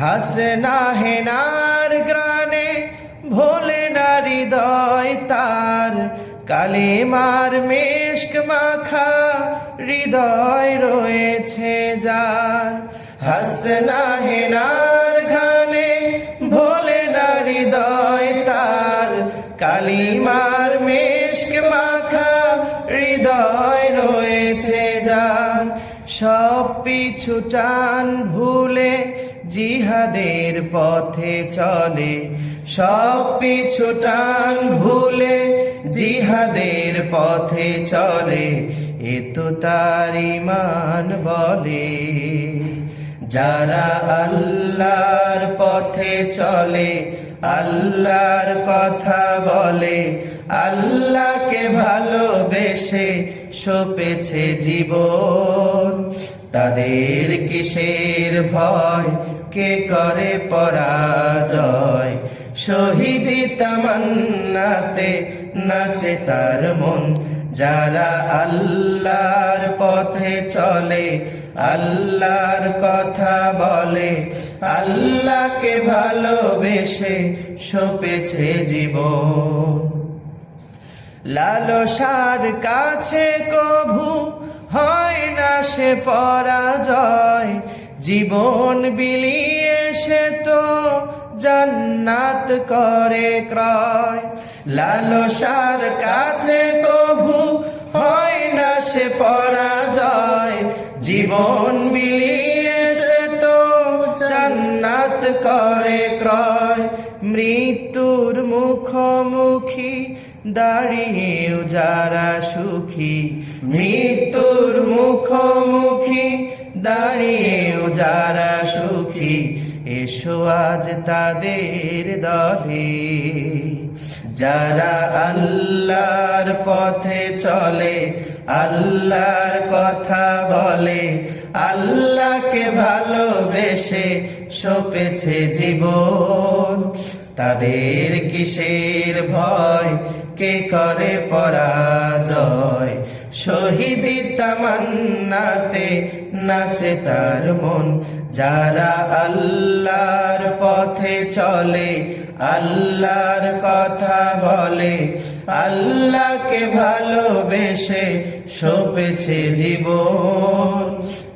হাসনা হেনার গ্রানে, ভোলে না হৃদয় তার। কালিমার মেশক মাখা হৃদয় রয়েছে যার। হাসনা হেনার ঘানে ভোলে না হৃদয় তার। কালিমার মেশক মাখা হৃদয় রয়েছে যার। সব পিছু টান ভুলে জিহাদের পথে চলে, সব পিছু টান ভুলে জিহাদের পথে চলে, এ তো তার ইমান বলে। যারা আল্লাহর পথে চলে, আল্লাহর কথা বলে, আল্লাহকে ভালোবেসে সপেছে জীবন, তাদের কিসের ভয়? কে করে পরাজয়। শহীদি তামান্নাতে নাচে তার মন। যারা আল্লাহর পথে চলে, আল্লাহর কথা বলে, আল্লাহকে ভালোবেসে সপেছে জীবন। লালসার কাছে কভু হয় না সে পরাজয়। জীবন বিলিয়ে সে তো জান্নাত করে ক্রয়। লালসার কাছে কভু হয় না সে পরাজয়। জীবন বিলিয়ে সে তো জান্নাত করে ক্রয়। মৃত্যুর মুখোমুখি দাঁড়িয়েও যারা সুখী, মৃত্যুর মুখোমুখি দাঁড়িয়েও যারা সুখী, এসো আজ তাদের দলে। যারা আল্লাহর পথে চলে, আল্লাহর কথা বলে, আল্লাহকে ভালোবেসে সপেছে জীবন। তাদের কিসের ভয়? কে করে পরাজয়? শহীদি তামান্নাতে নাচে তার মন। যারা আল্লাহর পথে চলে, আল্লাহর কথা বলে, আল্লাহকে ভালোবেসে সপেছে জীবন।